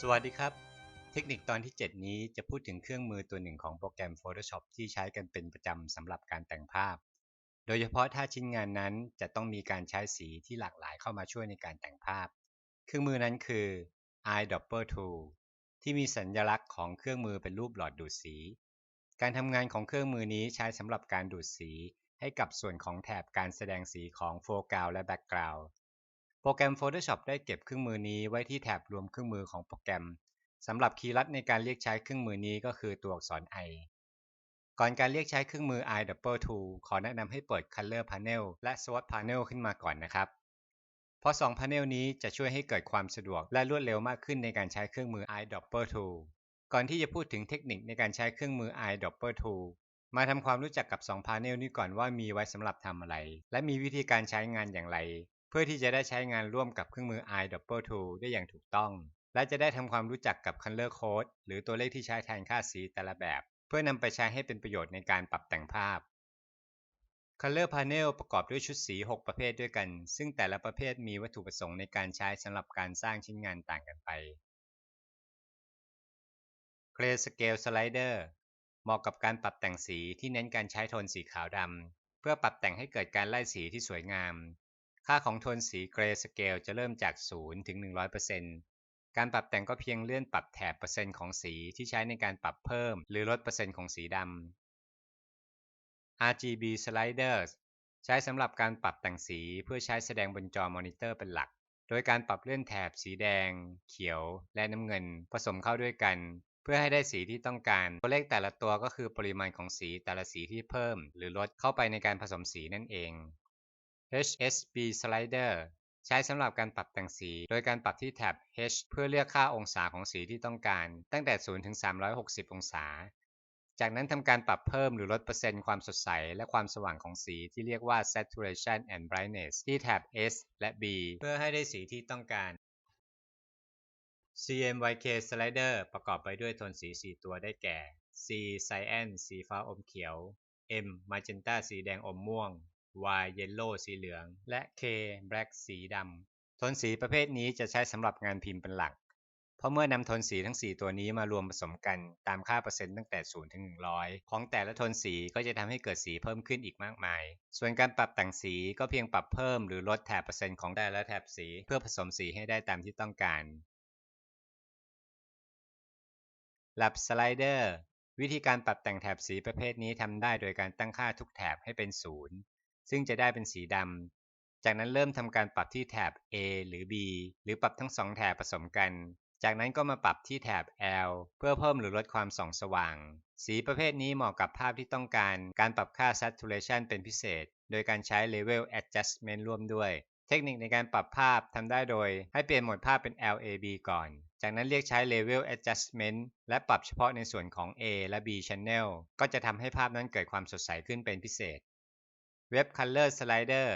สวัสดีครับ เทคนิคตอนที่ 7 นี้จะพูดถึงเครื่องมือตัวหนึ่งของโปรแกรม Photoshop ที่ใช้กันเป็นประจำสำหรับการแต่งภาพ โดยเฉพาะถ้าชิ้นงานนั้นจะต้องมีการใช้สีที่หลากหลายเข้ามาช่วยในการแต่งภาพ เครื่องมือนั้นคือ Eyedropper Tool ที่มีสัญลักษณ์ของเครื่องมือเป็นรูปหลอดดูดสี การทำงานของเครื่องมือนี้ใช้สำหรับการดูดสีให้กับส่วนของแถบการแสดงสีของ Foreground และ Background โปรแกรม Photoshop ได้เก็บเครื่องมือนี้ไว้ที่แถบรวมเครื่องมือของโปรแกรมสำหรับคีย์ลัดในการเรียกใช้เครื่องมือนี้ก็คือตัวอักษร I ก่อนการเรียกใช้เครื่องมือ Eyedropper Tool ขอแนะนำให้เปิด Color Panel และ Swatch Panel ขึ้นมาก่อนนะครับ เพราะ 2 Panel นี้จะช่วยให้เกิดความสะดวกและรวดเร็วมากขึ้นในการใช้เครื่องมือ Eyedropper Tool ก่อนที่จะพูดถึงเทคนิคในการใช้เครื่องมือ Eyedropper Tool มาทำความรู้จักกับ 2 Panel นี้ก่อนว่ามีไว้สำหรับทำอะไร และมีวิธีการใช้งานอย่างไร พื่อที่จะได้ใช้งานร่วมกับเครื่องมือ Eyedropper Tool ได้อย่างถูกต้อง และจะได้ทำความรู้จักกับ Color Code หรือตัวเลขที่ใช้แทนค่าสีแต่ละแบบ เพื่อนำไปใช้ให้เป็นประโยชน์ในการปรับแต่งภาพ Color Panel ประกอบด้วยชุดสี 6 ประเภทด้วยกัน ซึ่งแต่ละประเภทมีวัตถุประสงค์ในการใช้สำหรับการสร้างชิ้นงานต่างกันไป Gray Scale Slider เหมาะกับการปรับแต่งสีที่เน้นการใช้โทนสีขาวดำเพื่อปรับแต่งให้เกิดการไล่สีที่สวยงาม ค่าของโทนสี Gray Scale จะเริ่มจาก 0 ถึง 100%การปรับแต่งก็เพียงเลื่อนปรับแถบเปอร์เซ็นต์ของสีที่ใช้ในการปรับเพิ่ม หรือลดเปอร์เซ็นต์ของสีดำ RGB sliders ใช้สำหรับการปรับแต่งสีเพื่อใช้แสดงบนจอมอนิเตอร์เป็นหลัก โดยการปรับเลื่อนแถบสีแดง เขียว และน้ำเงิน ผสมเข้าด้วยกัน เพื่อให้ได้สีที่ต้องการ ตัวเลขแต่ละตัวก็คือปริมาณของสีแต่ละสีที่เพิ่ม หรือลดเข้าไปในการผสมสีนั่นเอง HSB slider ใช้สำหรับการปรับแต่งสี โดยการปรับที่แท็บ H เพื่อเลือกค่าองศาของสีที่ต้องการ ตั้งแต่ 0 ถึง 360 องศา จากนั้นทำการปรับเพิ่มหรือลดเปอร์เซ็นต์ความสดใส และความสว่างของสีที่เรียกว่า saturation and brightness ที่แท็บ S และ B เพื่อให้ได้สีที่ต้องการ CMYK slider ประกอบไปด้วยโทนสี 4 ตัวได้แก่ C cyan สีฟ้าอมเขียว M magenta สีแดงอมม่วง Y Yellow สีเหลือง และ K Black สีดำโทนสีประเภทนี้จะใช้สำหรับงานพิมพ์เป็นหลัก เพราะเมื่อนำโทนสีทั้ง 4 ตัวนี้มารวมผสมกันตามค่าเปอร์เซ็นต์ตั้งแต่ 0 ถึง 100 ของแต่ละโทนสีก็จะทำให้เกิดสีเพิ่มขึ้นอีกมากมาย ส่วนการปรับแต่งสีก็เพียงปรับเพิ่มหรือลดแถบเปอร์เซ็นต์ของแต่ละแถบสี เพื่อผสมสีให้ได้ตามที่ต้องการ Lap Slider วิธีการปรับแต่งแถบสีประเภทนี้ทำได้โดยการตั้งค่าทุกแถบให้เป็นศูนย์ ซึ่งจะได้เป็นสีดำ จากนั้นเริ่มทำการปรับที่แถบ A หรือ B หรือปรับทั้งสองแถบผสมกัน จากนั้นก็มาปรับที่แถบ L เพื่อเพิ่มหรือลดความส่องสว่าง สีประเภทนี้เหมาะกับภาพที่ต้องการการปรับค่า saturation เป็นพิเศษ โดยการใช้ level adjustment ร่วมด้วยเทคนิคในการปรับภาพทำได้โดย ให้เปลี่ยนโหมดภาพเป็น LAB ก่อน จากนั้นเรียกใช้ level adjustment และปรับเฉพาะในส่วนของ A และ B channel ก็จะทำให้ภาพนั้นเกิดความสดใสขึ้นเป็นพิเศษ Web Color Slider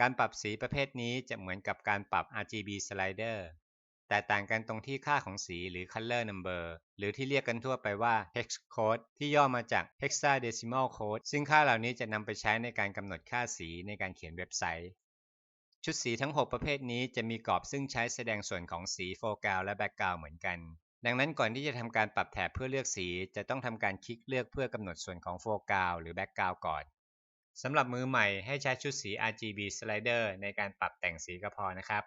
การปรับสีประเภทนี้จะเหมือนกับการปรับ RGB Slider แต่ต่างกันตรงที่ค่าของสีหรือ Color Number หรือที่เรียกกันทั่วไปว่า Hex Code ที่ย่อมาจาก Hexadecimal Code ซึ่งค่าเหล่านี้จะนำไปใช้ในการกำหนดค่าสีในการเขียนเว็บไซต์ ชุดสีทั้ง 6 ประเภทนี้จะมีกรอบซึ่งใช้แสดงส่วนของสี Foreground และ Background เหมือนกัน ดังนั้นก่อนที่จะทำการปรับแถบเพื่อเลือกสี จะต้องทำการคลิกเลือกเพื่อกำหนดส่วนของ Foreground หรือ Background ก่อน สำหรับมือใหม่ให้ใช้ชุดสี RGB Slider ในการปรับแต่งสีก็พอนะครับ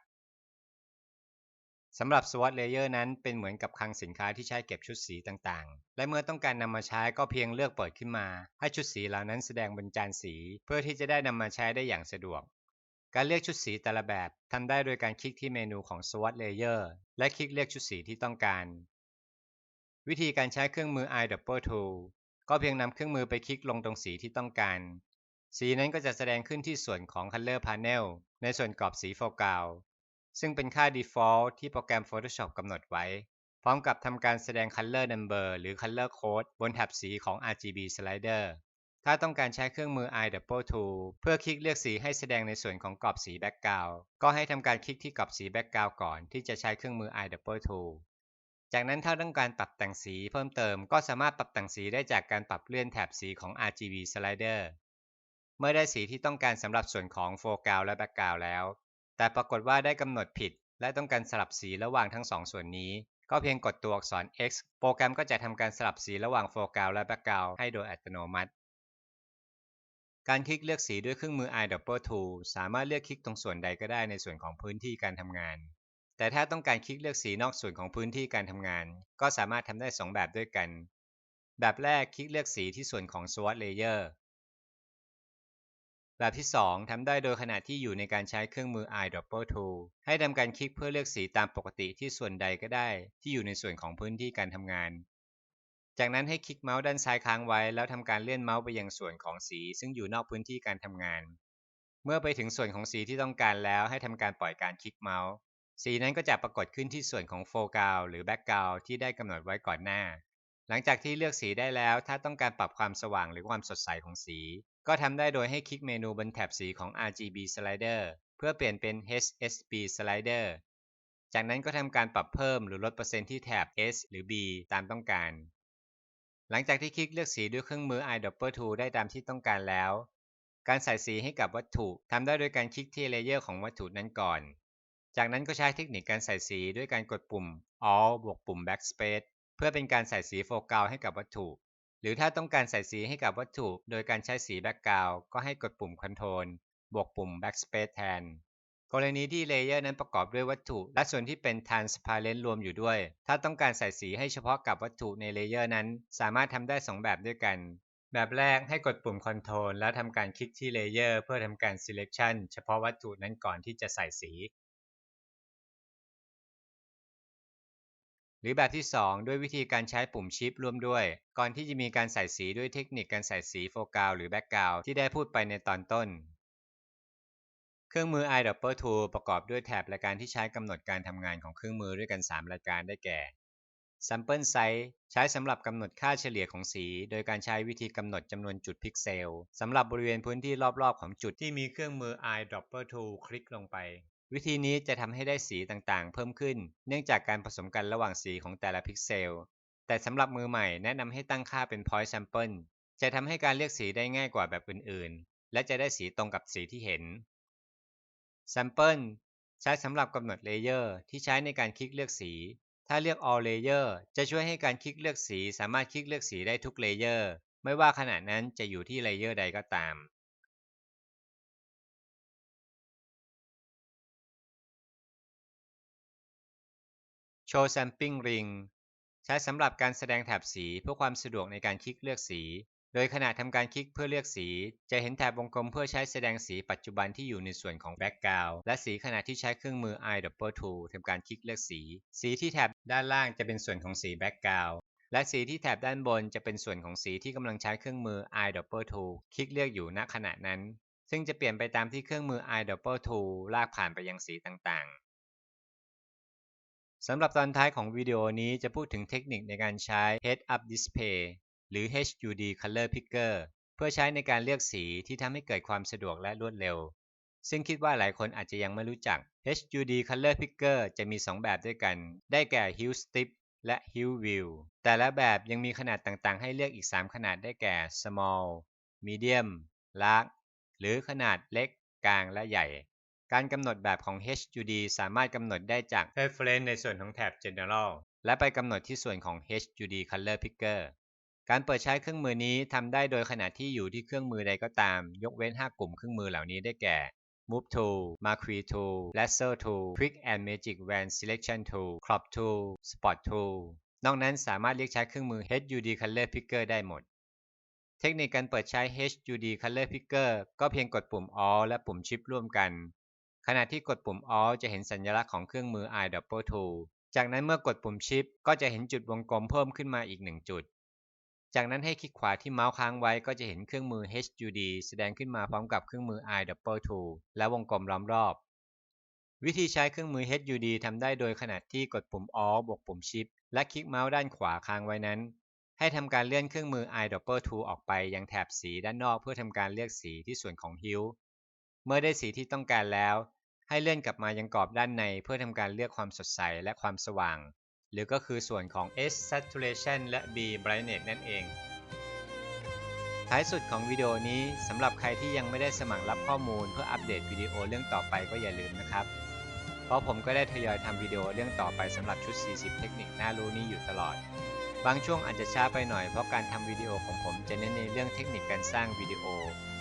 สำหรับ Swatch Layer นั้นเป็นเหมือนกับคลังสินค้าที่ใช้เก็บชุดสีต่างๆ และเมื่อต้องการนำมาใช้ก็เพียงเลือกเปิดขึ้นมา ให้ชุดสีเหล่านั้นแสดงบนจานสี เพื่อที่จะได้นำมาใช้ได้อย่างสะดวก การเลือกชุดสีแต่ละแบบทำได้โดยการคลิกที่เมนูของ Swatch Layer และคลิกเลือกชุดสีที่ต้องการ วิธีการใช้เครื่องมือ Eyedropper Tool ก็เพียงนำเครื่องมือไปคลิกลงตรงสีที่ต้องการ สีนั้นก็จะแสดงขึ้นที่ส่วนของ Color Panel ในส่วนกรอบสีโฟกัสซึ่งเป็นค่า Default ที่โปรแกรม Photoshop กำหนดไว้ พร้อมกับทำการแสดง Color Number หรือ Color Code บนแถบสีของ RGB Slider ถ้าต้องการใช้เครื่องมือ Eyedropper Tool เพื่อคลิกเลือกสีให้แสดงในส่วนของกรอบสี Background ก็ให้ทำการคลิกที่กรอบสี Background ก่อนที่จะใช้เครื่องมือ Eyedropper Tool จากนั้นถ้าต้องการปรับแต่งสีเพิ่มเติมก็สามารถปรับแต่งสีได้จากการปรับเลื่อนแถบสีของ RGB Slider เมื่อได้สีที่ต้องการสำหรับส่วนของโฟกัสและแบ็กกราวแล้ว แต่ปรากฏว่าได้กำหนดผิด และต้องการสลับสีระหว่างทั้งสองส่วนนี้ ก็เพียงกดตัวอักษร X โปรแกรมก็จะทำการสลับสีระหว่าง foreground และ background ให้โดยอัตโนมัติ การคลิกเลือกสีด้วยเครื่องมือ eyedropper tool สามารถเลือกคลิกตรงส่วนใดก็ได้ในส่วนของพื้นที่การทำงาน แต่ถ้าต้องการคลิกเลือกสีนอกส่วนของพื้นที่การทำงาน ก็สามารถทำได้ 2 แบบด้วยกัน แบบแรกคลิกเลือกสีที่ส่วนของ swatch layer แบบที่ 2ทำได้โดยขณะที่อยู่ในการใช้เครื่องมือ eyedropper tool ให้ทำการคลิกเพื่อเลือกสีตามปกติที่ส่วนใดก็ได้ ที่อยู่ในส่วนของพื้นที่การทำงาน จากนั้นให้คลิกเมาส์ด้านซ้ายค้างไว้ แล้วทำการเลื่อนเมาส์ไปยังส่วนของสี ซึ่งอยู่นอกพื้นที่การทำงาน เมื่อไปถึงส่วนของสีที่ต้องการแล้ว ให้ทำการปล่อยการคลิกเมาส์ สีนั้นก็จะปรากฏขึ้นที่ส่วนของ foreground หรือ background ที่ได้กำหนดไว้ก่อนหน้า หลังจากที่เลือกสีได้แล้ว ถ้าต้องการปรับความสว่างหรือความสดใสของสี ก็ทำได้โดยให้คลิกเมนูบนแถบสีของ RGB Slider เพื่อเปลี่ยนเป็น HSB Slider จากนั้นก็ทำการปรับเพิ่มหรือลดเปอร์เซ็นต์ที่แถบ S หรือ B ตามต้องการ หลังจากที่คลิกเลือกสีด้วยเครื่องมือ eyedropper tool ได้ตามที่ต้องการแล้ว การใส่สีให้กับวัตถุทำได้โดยการคลิกที่เลเยอร์ของวัตถุนั้นก่อน จากนั้นก็ใช้เทคนิคการใส่สีด้วยการกดปุ่ม Alt บวกปุ่ม Backspace เพื่อเป็นการใส่สีโฟกัสให้กับวัตถุ หรือถ้าต้องการใส่สีให้กับวัตถุ โดยการใช้สีแบ็กกราวก็ให้กดปุ่ม Ctrl บวกปุ่ม Backspace แทน กรณีที่เลเยอร์นั้นประกอบด้วยวัตถุ และส่วนที่เป็น Transparent รวมอยู่ด้วย ถ้าต้องการใส่สีให้เฉพาะกับวัตถุในเลเยอร์นั้น สามารถทำได้ 2 แบบด้วยกัน แบบแรกให้กดปุ่ม Ctrl แล้วทำการคลิกที่เลเยอร์เพื่อทำการ Selection เฉพาะวัตถุนั้นก่อนที่จะใส่สี หรือแบบที่ 2 ด้วยวิธีการใช้ปุ่มชิปร่วมด้วย ก่อนที่จะมีการใส่สีด้วยเทคนิคการใส่สีโฟกัสหรือแบ็กกราวด์ที่ได้พูดไปในตอนต้น เครื่องมือ eyedropper tool ประกอบด้วยแถบรายการที่ใช้กำหนดการทำงานของเครื่องมือด้วยกัน 3 รายการได้แก่ sample size ใช้สำหรับกำหนดค่าเฉลี่ยของสี โดยการใช้วิธีกำหนดจำนวนจุดพิกเซลสำหรับบริเวณพื้นที่รอบๆ ของจุดที่มีเครื่องมือ eyedropper tool คลิกลงไป วิธีนี้จะทำให้ได้สีต่างๆ เพิ่มขึ้น เนื่องจากการผสมกันระหว่างสีของแต่ละพิกเซล แต่สำหรับมือใหม่แนะนำให้ตั้งค่าเป็น point sample จะทำให้การเลือกสีได้ง่ายกว่าแบบอื่นๆ และจะได้สีตรงกับสีที่เห็น sample ใช้สำหรับกำหนดเลเยอร์ที่ใช้ในการคลิกเลือกสี ถ้าเลือก all layer จะช่วยให้การคลิกเลือกสีสามารถคลิกเลือกสีได้ทุกเลเยอร์ ไม่ว่าขนาดนั้นจะอยู่ที่เลเยอร์ใดก็ตาม Show Sampling Ring ใช้สำหรับการแสดงแถบสีเพื่อความสะดวกในการคลิกเลือกสี โดยขณะทำการคลิกเพื่อเลือกสี จะเห็นแถบวงกลมเพื่อใช้แสดงสีปัจจุบันที่อยู่ในส่วนของ Background และสีขณะที่ใช้เครื่องมือ Eyedropper Tool ทำการคลิกเลือกสี สีที่แถบด้านล่างจะเป็นส่วนของสี Background และสีที่แถบด้านบนจะเป็นส่วนของสีที่กำลังใช้เครื่องมือ Eyedropper Tool คลิกเลือกอยู่ณขณะนั้น ซึ่งจะเปลี่ยนไปตามที่เครื่องมือ Eyedropper Tool ลากผ่านไปยังสีต่างๆ สำหรับตอนท้ายของวิดีโอนี้จะพูดถึงเทคนิคในการใช้ Head Up Display หรือ HUD Color Picker เพื่อใช้ในการเลือกสีที่ทำให้เกิดความสะดวกและรวดเร็ว ซึ่งคิดว่าหลายคนอาจจะยังไม่รู้จัก HUD Color Picker จะมี 2 แบบด้วยกัน ได้แก่ Hue Strip และ Hue View แต่ละแบบยังมีขนาดต่างๆ ให้เลือกอีก 3 ขนาดได้แก่ Small Medium Large หรือขนาดเล็ก กลางและใหญ่ การกำหนดแบบของ HUD สามารถกำหนดได้จาก Reference ในส่วนของแถบ General และไปกำหนดที่ส่วนของ HUD Color Picker การเปิดใช้เครื่องมือนี้ทำได้โดยขณะที่อยู่ที่เครื่องมือใดก็ตาม ยกเว้น 5 กลุ่มเครื่องมือเหล่านี้ได้แก่ Move Tool, Marquee Tool, Laser Tool, Quick and Magic Wand Selection Tool, Crop Tool, Spot Tool นอกนั้นสามารถเรียกใช้เครื่องมือ HUD Color Picker ได้หมด เทคนิคการเปิดใช้ HUD Color Picker ก็เพียงกดปุ่ม Alt และปุ่ม Shift ร่วมกัน ขณะที่กดปุ่ม Alt จะเห็นสัญลักษณ์ของเครื่องมือ eyedropper tool จากนั้นเมื่อกดปุ่ม Shift ก็จะเห็นจุดวงกลมเพิ่มขึ้นมาอีกหนึ่งจุด จากนั้นให้คลิกขวาที่เมาส์ค้างไว้ก็จะเห็นเครื่องมือ HUD แสดงขึ้นมาพร้อมกับเครื่องมือ eyedropper tool และวงกลมล้อมรอบ วิธีใช้เครื่องมือ HUD ทำได้โดยขณะที่กดปุ่ม Alt บวกปุ่ม Shift และคลิกเมาส์ด้านขวาค้างไว้นั้น ให้ทำการเลื่อนเครื่องมือ eyedropper tool ออกไปยังแถบสีด้านนอกเพื่อทำการเลือกสีที่ส่วนของ Hue เมื่อได้สีที่ต้องการแล้ว ให้เลื่อนกลับมายังกรอบด้านในเพื่อทำการเลือกความสดใสและความสว่าง หรือก็คือส่วนของ S saturation และ B brightness นั่นเอง ท้ายสุดของวิดีโอนี้สำหรับใครที่ยังไม่ได้สมัครรับข้อมูลเพื่ออัปเดตวิดีโอเรื่องต่อไปก็อย่าลืมนะครับ เพราะผมก็ได้ทยอยทำวิดีโอเรื่องต่อไปสำหรับชุด 40 เทคนิคน่ารู้นี้อยู่ตลอด บางช่วงอาจจะช้าไปหน่อยเพราะการทำวิดีโอของผมจะเน้นในเรื่องเทคนิคการสร้างวิดีโอ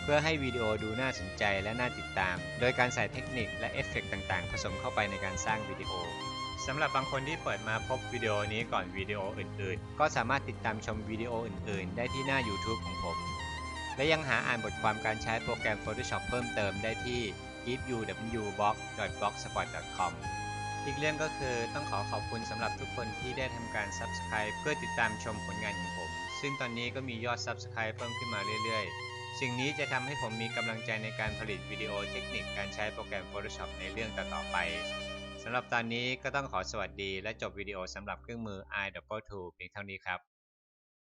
เพื่อให้วิดีโอดูน่าสนใจและน่าติดตาม โดยการใส่เทคนิคและเอฟเฟกต์ต่างๆ ผสมเข้าไปในการสร้างวิดีโอสำหรับบางคนที่เปิดมาพบวิดีโอนี้ก่อนวิดีโออื่นๆ ก็สามารถติดตามชมวิดีโออื่นๆ ได้ที่หน้า YouTube ของผม และยังหาอ่านบทความการใช้โปรแกรม Photoshop เพิ่มเติมได้ที่ givuwblog.blogspot.com อีกเรื่องก็คือต้องขอขอบคุณสำหรับทุกคนที่ได้ทำการ Subscribe เพื่อติดตามชมผลงานของผม ซึ่งตอนนี้ก็มียอด Subscribe เพิ่มขึ้นมาเรื่อยๆ สิ่งนี้จะทำให้ผมมีกำลังใจในการผลิตวิดีโอเทคนิคการใช้โปรแกรม Photoshop ในเรื่องต่อๆไปสำหรับตอนนี้ก็ต้องขอสวัสดีและจบวิดีโอสำหรับเครื่องมือ i2 เพียงเท่านี้ครับ